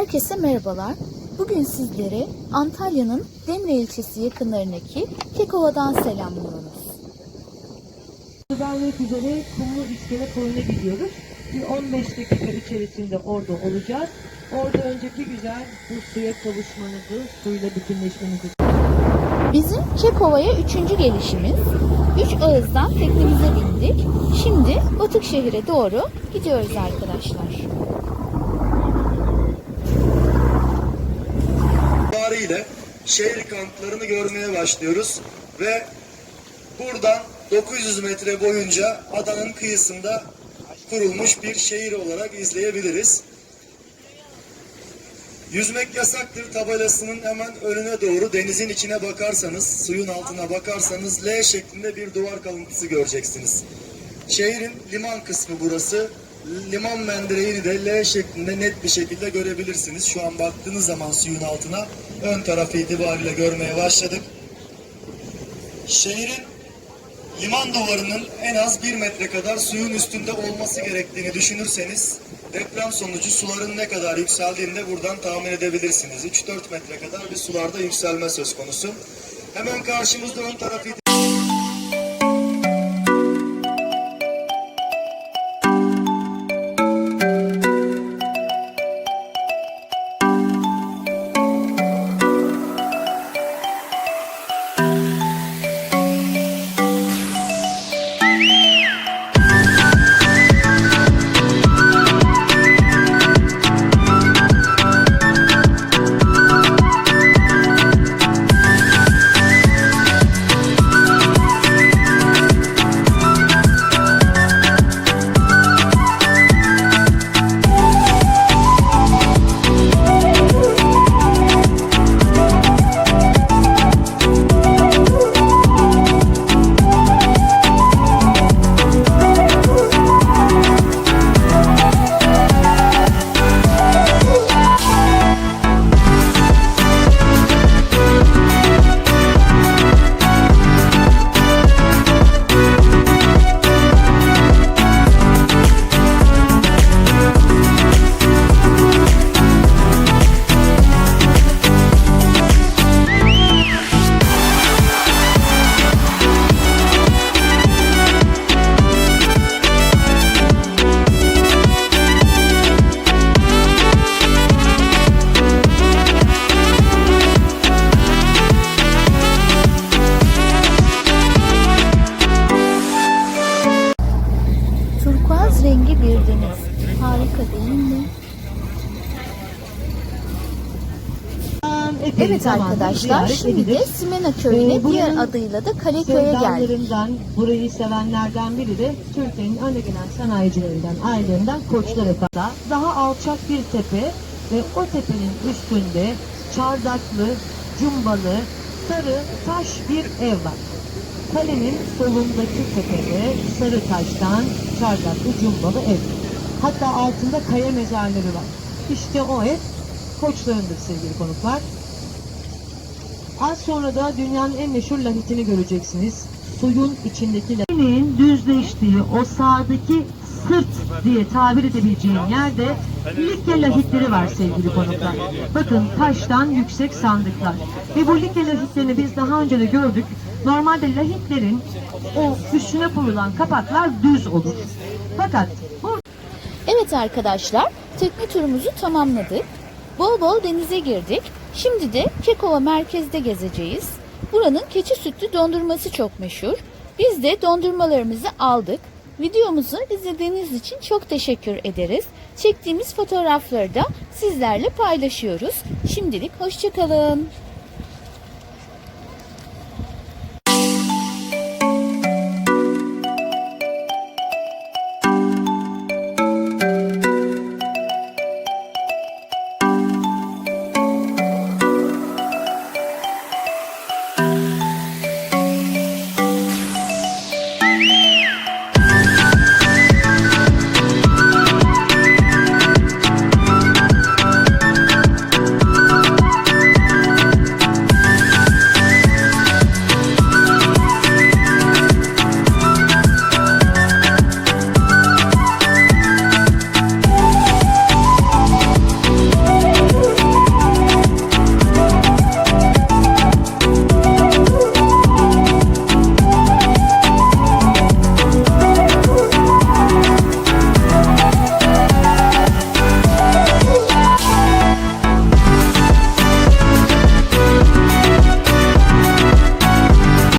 Herkese merhabalar. Bugün sizlere Antalya'nın Demre ilçesi yakınlarındaki Kekova'dan selamlıyoruz. Vermek üzere kumlu iskele koyuna gidiyoruz. Bir 15 dakika içerisinde orada olacağız. Orada önceki güzel bu suya kavuşmanızı, suyla bütünleşmenizi Bizim Kekova'ya üçüncü gelişimiz. Üç ağızdan teknemize bindik. Şimdi Batıkşehir'e doğru gidiyoruz arkadaşlar. İtibariyle şehir kamplarını görmeye başlıyoruz ve buradan 900 metre boyunca adanın kıyısında kurulmuş bir şehir olarak izleyebiliriz. Yüzmek yasaktır tabelasının hemen önüne doğru denizin içine bakarsanız, suyun altına bakarsanız L şeklinde bir duvar kalıntısı göreceksiniz. Şehrin liman kısmı burası. Liman mendireğini de L şeklinde net bir şekilde görebilirsiniz. Şu an baktığınız zaman suyun altına ön tarafı itibariyle görmeye başladık. Şehrin liman duvarının en az bir metre kadar suyun üstünde olması gerektiğini düşünürseniz deprem sonucu suların ne kadar yükseldiğini de buradan tahmin edebilirsiniz. 3-4 metre kadar bir sularda yükselme söz konusu. Hemen karşımızda ön tarafı Evet arkadaşlar şimdi de Simena köyüne Ee, diğer adıyla da Kaleköy'e geldik. Burayı sevenlerden biri de Türkiye'nin önde gelen sanayicilerinden, ailelerinden Koçlar Efendi. Daha alçak bir tepe ve o tepenin üstünde çardaklı, cumbalı, sarı taş bir ev var. Kalenin solundaki tepede sarı taştan çardaklı cumbalı ev. Hatta altında kaya mezarları var. İşte o ev Koçlarındır sevgili konuklar. Az sonra da dünyanın en meşhur lahitini göreceksiniz. Suyun içindeki lahitinin düzleştiği o sağdaki sırt diye tabir edebileceğim yerde Likya lahitleri var sevgili konuklar. Bakın taştan yüksek sandıklar. Ve bu Likya lahitlerini biz daha önce de gördük. Normalde lahitlerin o üstüne koyulan kapaklar düz olur. Fakat bu Evet arkadaşlar tekne turumuzu tamamladık. Bol bol denize girdik. Şimdi de Kekova merkezde gezeceğiz. Buranın keçi sütlü dondurması çok meşhur. Biz de dondurmalarımızı aldık. Videomuzu izlediğiniz için çok teşekkür ederiz. Çektiğimiz fotoğrafları da sizlerle paylaşıyoruz. Şimdilik hoşçakalın.